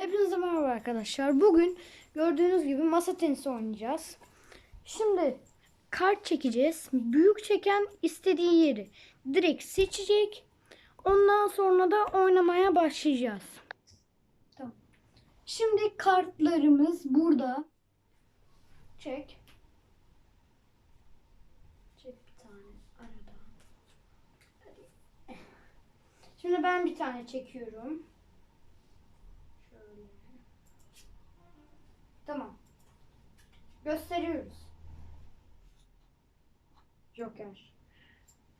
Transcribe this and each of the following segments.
Hepinize merhaba arkadaşlar. Bugün gördüğünüz gibi masa tenisi oynayacağız. Şimdi kart çekeceğiz. Büyük çeken istediği yeri direkt seçecek. Ondan sonra da oynamaya başlayacağız. Tamam. Şimdi kartlarımız burada. Çek. Çek bir tane aradan. Hadi. Şimdi ben bir tane çekiyorum. Joker.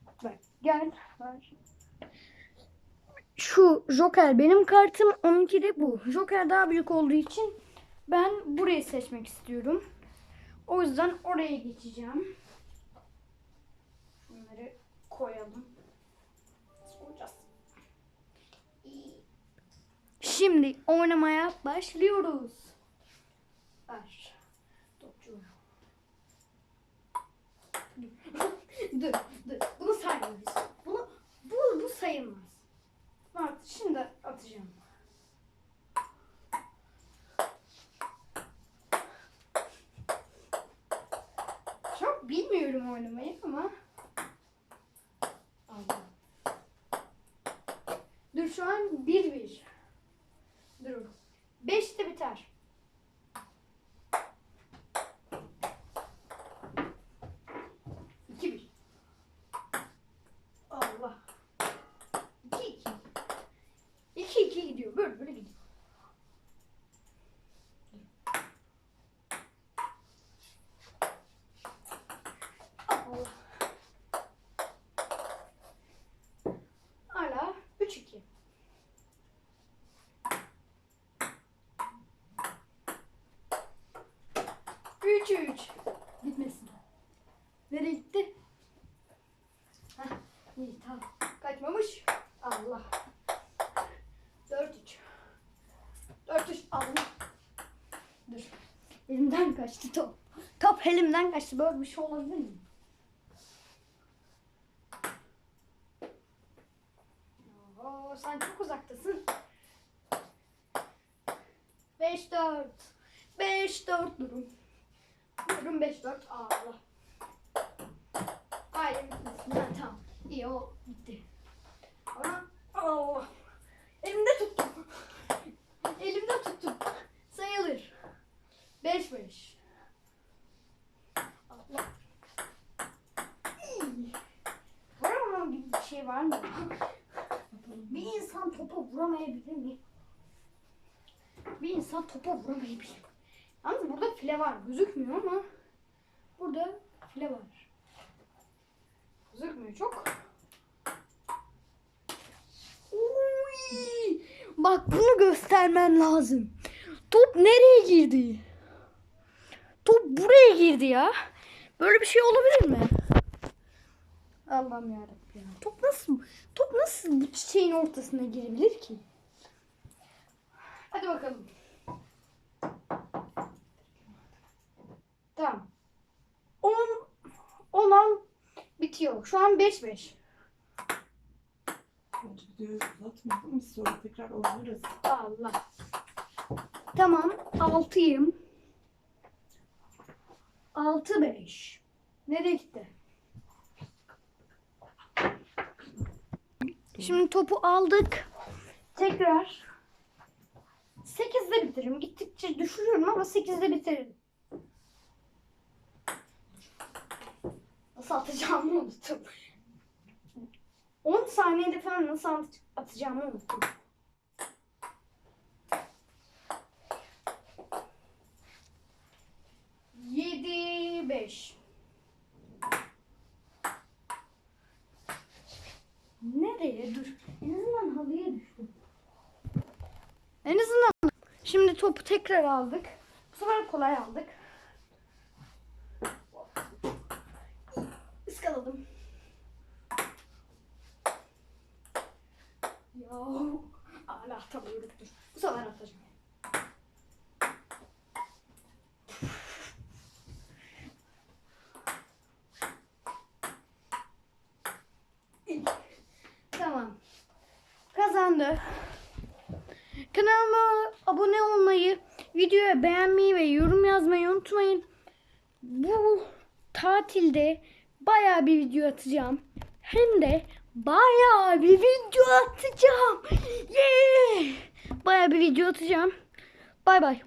Bak gel. Ver. Şu Joker benim kartım. Onunki de bu. Joker daha büyük olduğu için ben burayı seçmek istiyorum. O yüzden oraya geçeceğim. Şunları koyalım. Şimdi oynamaya başlıyoruz. Ver. Dur, dur. Bunu saymayız. Bunu, bu, bu sayılmaz. Bak şimdi atacağım. Çok bilmiyorum oynamayı ama. Dur şu an 1-1. 3 3. Gitmesin. Nereye gitti? Heh, iyi tamam. Kaçmamış. Allah. 4 3. 4 3. Allah. Dur. Elimden kaçtı top. Top elimden kaçtı. Böyle bir şey olabilir mi? Oo, sen çok uzaktasın. 5 4. 5 4 durum. Durum beş dört. Allah. Hayır gitmesin. Ha, tamam. İyi o gitti. Ama Allah. Elimde tuttum. Elimde tuttum. Sayılır. Beş beş. Allah. İyi. Bir şey var mı? Bir insan topa vuramayabilir mi? Bir insan topa vuramayabilir. Yalnız burada file var. Gözükmüyor ama burada file var. Gözükmüyor çok. Uy! Bak bunu göstermem lazım. Top nereye girdi? Top buraya girdi ya. Böyle bir şey olabilir mi? Allah'ım yarabbim ya. Top nasıl top nasıl bu çiçeğin ortasına girebilir ki? Hadi bakalım. Tamam. 10 10 an bitiyor. Şu an 5 5. Bence videoyu uzatmayalım. Biz sonra tekrar oynarız. Allah. Tamam. 6'yım. 6 5. Nereye gitti? Şimdi topu aldık. Tekrar 8'de bitiririm. Gittikçe düşürüyorum ama 8'de bitiririm. Nasıl atacağımı unuttum. 10 saniyede falan nasıl at- atacağımı unuttum. Yedi beş. Nereye? Dur. En azından halıya düştüm. En azından. Şimdi topu tekrar aldık. Bu sefer kolay aldık. Iskaladım. Ya. Hala atamıyorum. Dur. Bu sefer atacağım. Tamam. Kazandı. Kanalıma abone olmayı, videoya beğenmeyi ve yorum yazmayı unutmayın. Bu tatilde bayağı bir video atacağım. Hem de bayağı bir video atacağım. Yeah! Bayağı bir video atacağım. Bay bay.